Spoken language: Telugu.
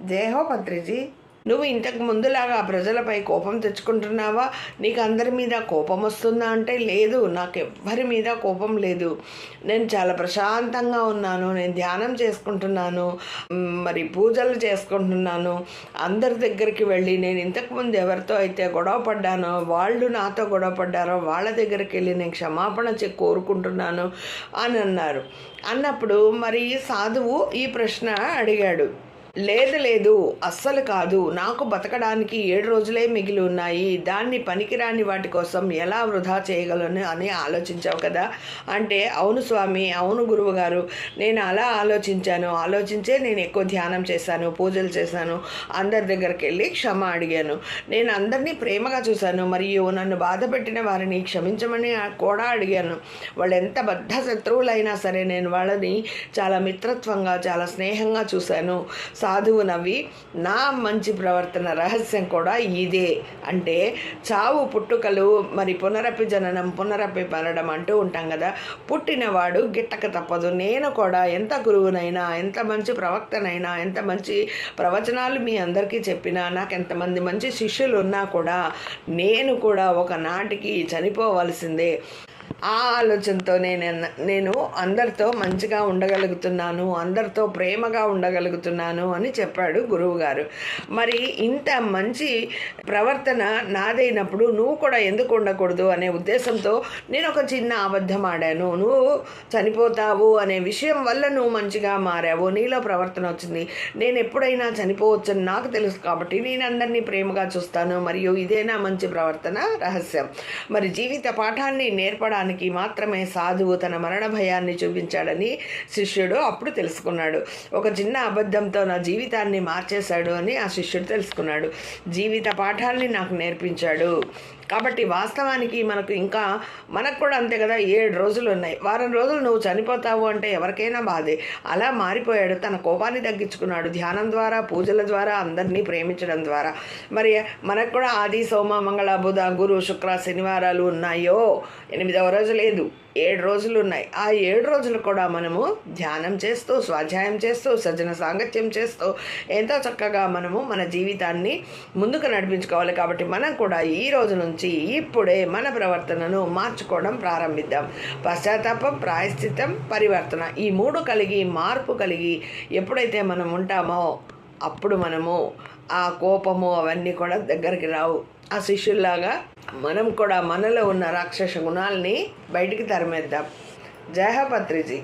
దేహోపత్రిజీ నువ్వు ఇంతకు ముందులాగా ప్రజలపై కోపం తెచ్చుకుంటున్నావా? నీకు అందరి మీద కోపం వస్తుందా అంటే లేదు. నాకు ఎవ్వరి మీద కోపం లేదు. నేను చాలా ప్రశాంతంగా ఉన్నాను. నేను ధ్యానం చేసుకుంటున్నాను. మరి పూజలు చేసుకుంటున్నాను. అందరి దగ్గరికి వెళ్ళి నేను ఇంతకుముందు ఎవరితో అయితే గొడవ పడ్డానో వాళ్ళు నాతో గొడవ పడ్డారో వాళ్ళ దగ్గరికి వెళ్ళి నేను క్షమాపణ చె కోరుకుంటున్నాను అని అన్నారు. అన్నప్పుడు మరి సాధువు ఈ ప్రశ్న అడిగాడు. లేదు లేదు అస్సలు కాదు. నాకు బతకడానికి ఏడు రోజులే మిగిలి ఉన్నాయి. దాన్ని పనికిరాని వాటి కోసం ఎలా వృధా చేయగలను అని ఆలోచించావు కదా? అంటే అవును స్వామి అవును గురువు గారు నేను అలా ఆలోచించాను. ఆలోచించే నేను ఎక్కువ ధ్యానం చేశాను పూజలు చేశాను అందరి దగ్గరికి వెళ్ళి క్షమ అడిగాను. నేను అందరినీ ప్రేమగా చూశాను. మరియు నన్ను బాధ పెట్టిన వారిని క్షమించమని కూడా అడిగాను. వాళ్ళు ఎంత బద్ధ శత్రువులైనా సరే నేను వాళ్ళని చాలా మిత్రత్వంగా చాలా స్నేహంగా చూశాను. సాధువునవి నా మంచి ప్రవర్తన రహస్యం కూడా ఇదే. అంటే చావు పుట్టుకలు మరి పునరపి జననం పునరపి మరణం అంటూ ఉంటాం కదా. పుట్టినవాడు గిట్టక తప్పదు. నేను కూడా ఎంత గురువునైనా ఎంత మంచి ప్రవక్తనైనా ఎంత మంచి ప్రవచనాలు మీ అందరికీ చెప్పినా నాకు ఎంతమంది మంచి శిష్యులు ఉన్నా కూడా నేను కూడా ఒక నాటికి చనిపోవలసిందే. ఆ ఆలోచనతో నేను నేను అందరితో మంచిగా ఉండగలుగుతున్నాను అందరితో ప్రేమగా ఉండగలుగుతున్నాను అని చెప్పాడు గురువుగారు మరి ఇంత మంచి ప్రవర్తన నాదైనప్పుడు నువ్వు కూడా ఎందుకు ఉండకూడదు అనే ఉద్దేశంతో నేను ఒక చిన్న అబద్ధం ఆడాను. నువ్వు చనిపోతావు అనే విషయం వల్ల నువ్వు మంచిగా మారావు. నీలో ప్రవర్తన వచ్చింది. నేను ఎప్పుడైనా చనిపోవచ్చని నాకు తెలుసు కాబట్టి నేను అందరినీ ప్రేమగా చూస్తాను. మరియు ఇదేనా మంచి ప్రవర్తన రహస్యం. మరి జీవిత పాఠాన్ని నేర్పడానికి మాత్రమే సాధువు తన మరణ భయాన్ని చూపించాడని శిష్యుడు అప్పుడు తెలుసుకున్నాడు. ఒక చిన్న అబద్ధంతో నా జీవితాన్ని మార్చేశాడు అని ఆ శిష్యుడు తెలుసుకున్నాడు. జీవిత పాఠాల్ని నాకు నేర్పించాడు. కాబట్టి వాస్తవానికి మనకు ఇంకా మనకు కూడా అంతే కదా ఏడు రోజులు ఉన్నాయి. వారం రోజులు నువ్వు చనిపోతావు అంటే ఎవరికైనా బాధే. అలా మారిపోయాడు. తన కోపాన్ని తగ్గించుకున్నాడు. ధ్యానం ద్వారా పూజల ద్వారా అందరినీ ప్రేమించడం ద్వారా. మరి మనకు కూడా ఆది సోమ మంగళ బుధ గురు శుక్ర శనివారాలు ఉన్నాయో? ఎనిమిదవ రోజు లేదు ఏడు రోజులు ఉన్నాయి ఆ ఏడు రోజులు కూడా మనము ధ్యానం చేస్తూ స్వాధ్యాయం చేస్తూ సజ్జన సాంగత్యం చేస్తూ ఎంతో చక్కగా మనము మన జీవితాన్ని ముందుకు నడిపించుకోవాలి. కాబట్టి మనం కూడా ఈ రోజు నుంచి ఇప్పుడే మన ప్రవర్తనను మార్చుకోవడం ప్రారంభిద్దాం. పశ్చాత్తాపం ప్రాయశ్చిత్తం పరివర్తన ఈ మూడు కలిగి మార్పు కలిగి ఎప్పుడైతే మనం ఉంటామో అప్పుడు మనము ఆ కోపము అవన్నీ కూడా దగ్గరికి రావు. ఆ శిష్యుల్లాగా మనం కూడా మనలో ఉన్న రాక్షస గుణాలని బయటికి తరిమేద్దాం. జయ పత్రిజీ